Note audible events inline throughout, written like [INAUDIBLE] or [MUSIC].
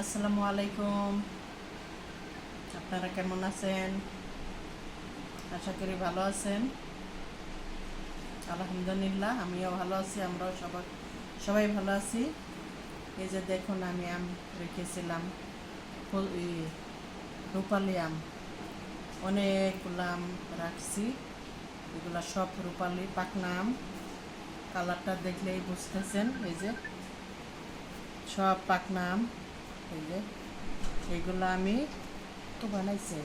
আসসালামু আলাইকুম। আপনারা কেমন আছেন? আশা করি ভালো আছেন। আলহামদুলিল্লাহ, আমিও ভালো আছি, আমরাও সবাই সবাই ভালো আছি। এই যে দেখুন, আমি আম রেখেছিলাম রূপালি আম। অনেকগুলো আম রাখছি। এগুলো সব রূপালি পাকনা আম। কালারটা দেখলেই বুঝতেছেন, এই যে সব পাকনা আম। এই যে এগুলো আমি তো বানাইছে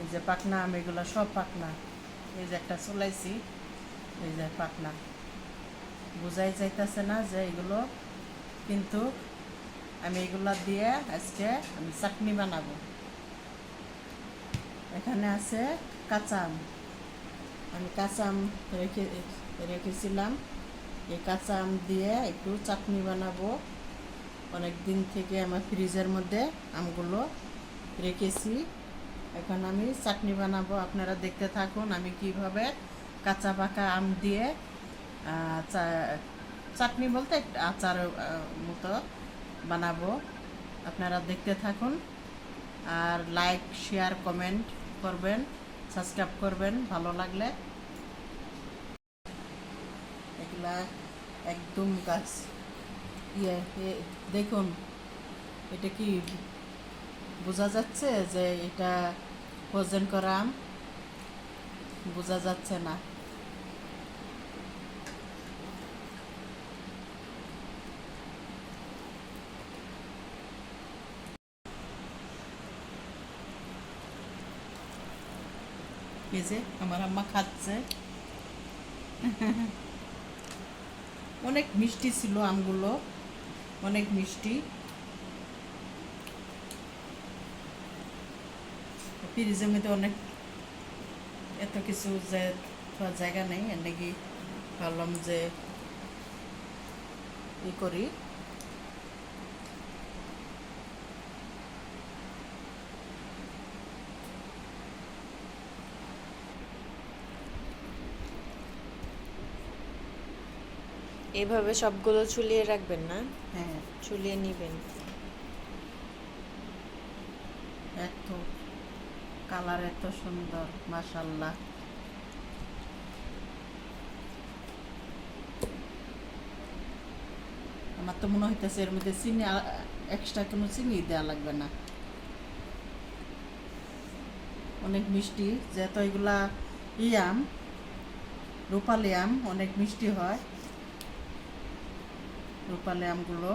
এই যে পাকনা আম এগুলো সব পাকনা এই যে একটা চলাইছি এই যে পাকনা বোঝাই যাইতেছে না যে এগুলো কিন্তু আমি এগুলা দিয়ে আজকে আমি চাটনি বানাবো এখানে আছে কাঁচা আম আমি কাঁচা আম রেখে রেখেছিলাম এই কাঁচা আম দিয়ে একটু চাটনি বানাবো অনেক দিন থেকে আমার ফ্রিজের মধ্যে আমগুলো রেখেছি। এখন আমি চাটনি বানাবো, আপনারা দেখতে থাকুন আমি কীভাবে কাঁচা পাকা আম দিয়ে চাটনি বলতে আচার মতো বানাবো। আপনারা দেখতে থাকুন আর লাইক, শেয়ার, কমেন্ট করবেন, সাবস্ক্রাইব করবেন, ভালো লাগলে। এগুলা একদম গাছ ইয়ে দেখুন, এটা কি বোঝা যাচ্ছে যে এটা ওজন করা আম? বোঝা যাচ্ছে না। যে আমার আম্মা খাচ্ছে। [LAUGHS] অনেক মিষ্টি ছিল আমগুলো। অনেক মিষ্টি। মধ্যে অনেক এত কিছু যে জায়গা নেই। নাকি ভাবলাম যে ই করি। এভাবে সবগুলো ঝুলিয়ে রাখবেন না? হ্যাঁ। ঝুলিয়ে নিবেন। এত কালার এত সুন্দর মাশাল্লাহ আমার তো মনে হইতেছে এর মধ্যে চিনি এক্সট্রা কোনো চিনি দেওয়া লাগবে না। অনেক মিষ্টি যেহেতু এগুলা ইয়াম রূপালি আম অনেক মিষ্টি হয়। রূপালি আমগুলো।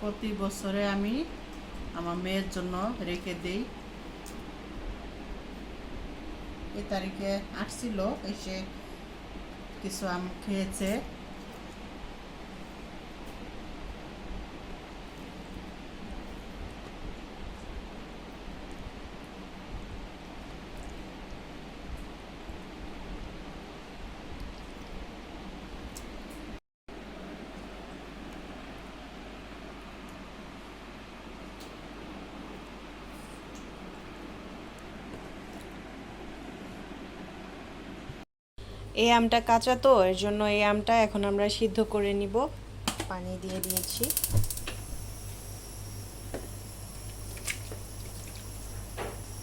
প্রতি বছরে আমি আমার মেয়ের জন্য রেখে দিই। এই তারিখে আসছিল, এসে কিছু আম খেয়েছে। এই আমটা কাঁচা তো, এর জন্য এই আমটা এখন আমরা সিদ্ধ করে নিব। পানি দিয়ে দিয়েছি।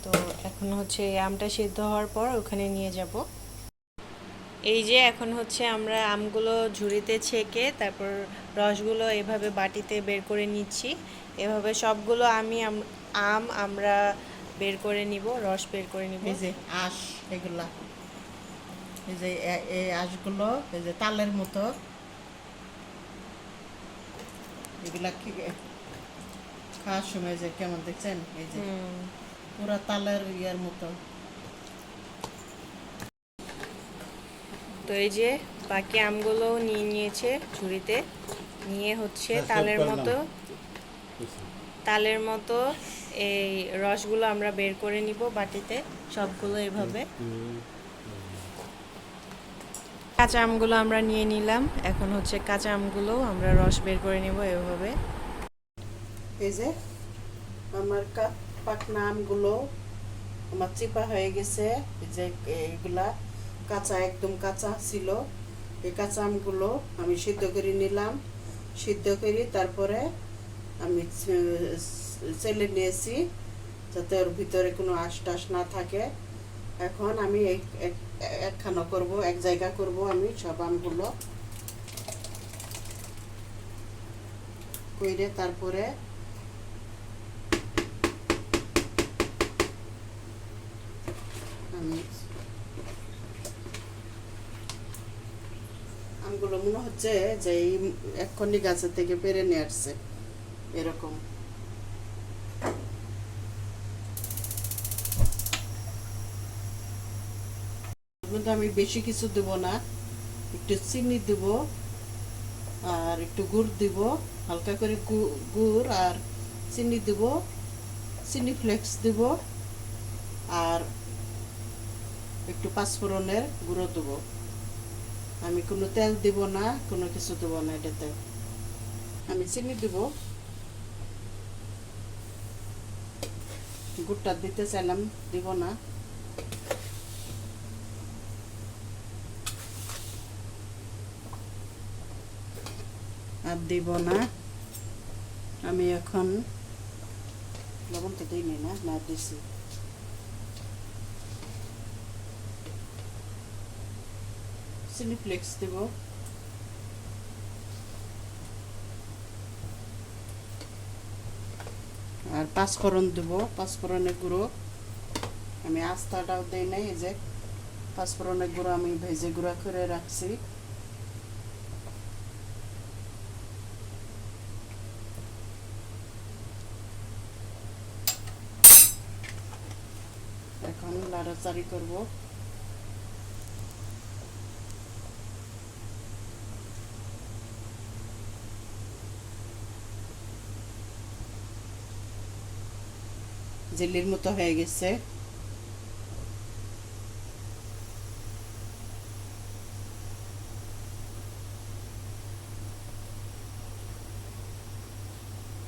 তো এখন হচ্ছে এই আমটা সিদ্ধ হওয়ার পর ওখানে নিয়ে যাব। এই যে এখন হচ্ছে আমরা আমগুলো ঝুড়িতে ছেঁকে, তারপর রসগুলো এভাবে বাটিতে বের করে নিচ্ছি। এভাবে সবগুলো আমি আম- আম আমরা বের করে নিব, রস বের করে নিব। আঁশ, এগুলা। এই যে এই আঁশগুলো এই যে তালের মতো। এগুলা কি- খাওয়ার সময় যে কেমন দেখছেন? এই যে পুরা তালের ইয়ার মতো। তো এই যে বাকি আমগুলো নিয়ে নিয়েছে ঝুড়িতে। নিয়ে হচ্ছে আচ্ছা, তালের মতো। তালের মতো এই রসগুলো আমরা বের করে নিব বাটিতে সবগুলো এভাবে। কাঁচা আমগুলো আমরা নিয়ে নিলাম। এখন হচ্ছে কাঁচা আমগুলো আমরা রস বের করে নিব এভাবে। এই যে আমার পাকনা আমগুলো আমার চিপা হয়ে গেছে। যে এগুলা কাঁচা, একদম কাঁচা ছিল। এই কাঁচা আমগুলো আমি সিদ্ধ করে নিলাম। সিদ্ধ করে তারপরে আমি চেলে নিয়েছি যাতে ওর ভিতরে কোনো আশ টাশ না থাকে। এখন আমি এই একখানা করব, এক জায়গা করব আমি সব আমগুলো। কইরে তারপরে আমি আমগুলো মনে হচ্ছে যে এই এক্ষুনি গাছের থেকে পেরে নিয়ে আসছে, এরকম। মধ্যে আমি বেশি কিছু দেব না। একটু চিনি দেব আর একটু গুড় দিব, হালকা করে গুড় আর চিনি দেব, চিনি ফ্লেক্স দেব আর একটু পাঁচফোড়নের গুঁড়ো দেবো। আমি কোনো তেল দিব না, কোনো কিছু দেবো না এটাতে। আমি চিনি দিব। গুড়টা দিতে চাইলাম, দিব না। আর দিব না। আমি এখন লবণ তো দিইনি না না দিছি। চিলি ফ্লেক্স দেব। আর পাঁচফোড়ন দেবো, পাঁচফোড়নের গুঁড়ো। আমি আস্তাটাও দেই নাই যে পাঁচফোড়নের গুঁড়ো আমি ভেজে গুঁড়া করে রাখছি। এখন লাড়াচাড়ি করব জেলির মতো হয়ে গেছে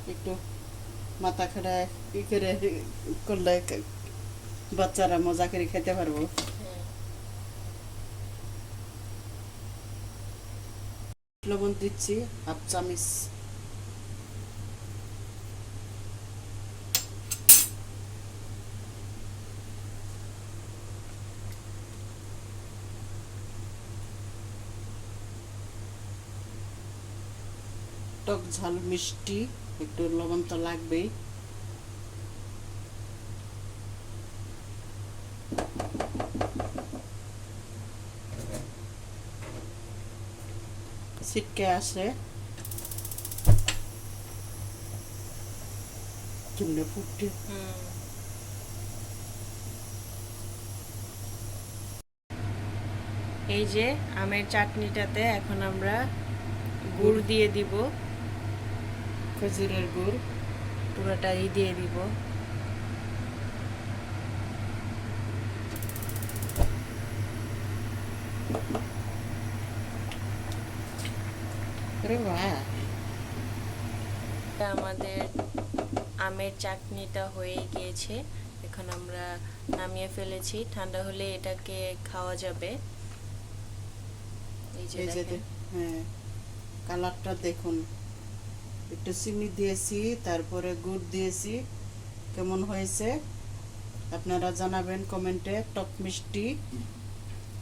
একটু মাথা খাড়া ই করে করলে ক- বাচ্চারা মজা করে খেতে পারব। লবণ দিচ্ছি, হাফ চামিচ। টক ঝাল মিষ্টি, একটু লবণ তো লাগবেই। ছিটকে আসে চুলে ফুটে এই যে আমের চাটনিটাতে এখন আমরা গুড় দিয়ে দিব। খেজুরের গুড়। পুরোটাই দিয়ে দিব। আরে বাহ এটা আমাদের আমের চাটনিটা হয়ে গিয়েছে। এখন আমরা নামিয়ে ফেলেছি। ঠান্ডা হলে এটাকে খাওয়া যাবে। এই যে হ্যাঁ কালারটা দেখুন। একটু চিনি দিয়েছি তারপরে গুড় দিয়েছি। কেমন হয়েছে? আপনারা জানাবেন কমেন্টে। টক মিষ্টি।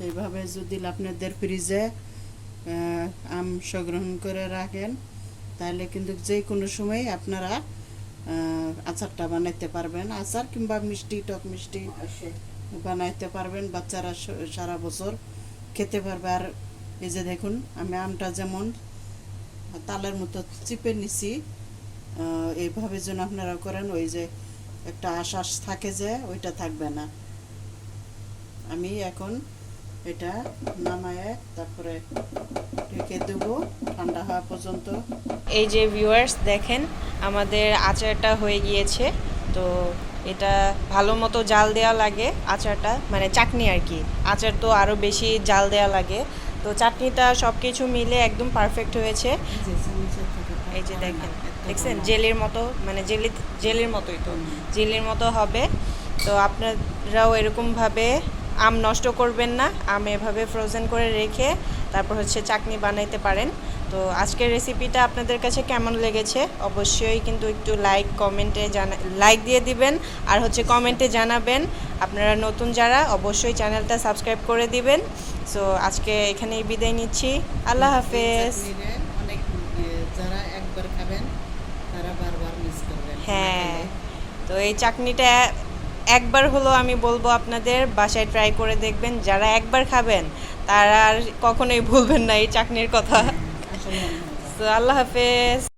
এইভাবে যদি আপনাদের ফ্রিজে সংগ্রহণ করে রাখেন তাহলে কিন্তু যে কোনো সময় আপনারা আচারটা বানাইতে পারবেন। আচার কিংবা মিষ্টি টক মিষ্টি বানাইতে পারবেন। বাচ্চারা সারা বছর খেতে পারবে। আর এই যে দেখুন আমি আমটা যেমন তালের মতো চিপে নিছি এইভাবে যেন আপনারা করেন ওই যে একটা আশ্বাস থাকে যে ওইটা থাকবে না। আমি এখন এটা নামায়ে তারপরে রেখে দেবো। ঠান্ডা হওয়া পর্যন্ত। এই যে ভিউয়ার্স দেখেন আমাদের আচারটা হয়ে গিয়েছে। তো এটা ভালো মতো জাল দেওয়া লাগে আচারটা মানে চাটনি আর কি। আচার তো আরও বেশি জাল দেওয়া লাগে। তো চাটনিটা সব কিছু মিলে একদম পারফেক্ট হয়েছে। এই যে দেখেন দেখছেন? জেলির মতো মানে জেলি জেলির মতোই তো। জেলির মতো হবে। তো আপনারাও এরকমভাবে আম নষ্ট করবেন না আম এভাবে ফ্রোজেন করে রেখে তারপর হচ্ছে চাটনি বানাইতে পারেন। তো আজকের রেসিপিটা আপনাদের কাছে কেমন লেগেছে? অবশ্যই কিন্তু একটু লাইক কমেন্টে জানা লাইক দিয়ে দিবেন আর হচ্ছে কমেন্টে জানাবেন। আপনারা নতুন যারা অবশ্যই চ্যানেলটা সাবস্ক্রাইব করে দিবেন। সো আজকে এখানেই বিদায় নিচ্ছি। আল্লাহ হাফেজ। অনেক যারা একবার খাবেন তারা বারবার মিস করবেন। হ্যাঁ। তো এই চাটনিটা একবার হলো আমি বলব আপনাদের বাসায় ট্রাই করে দেখবেন যারা একবার খাবেন তারা আর কখনোই ভুলবেন না এই চাটনির কথা। তো আল্লাহ হাফেজ।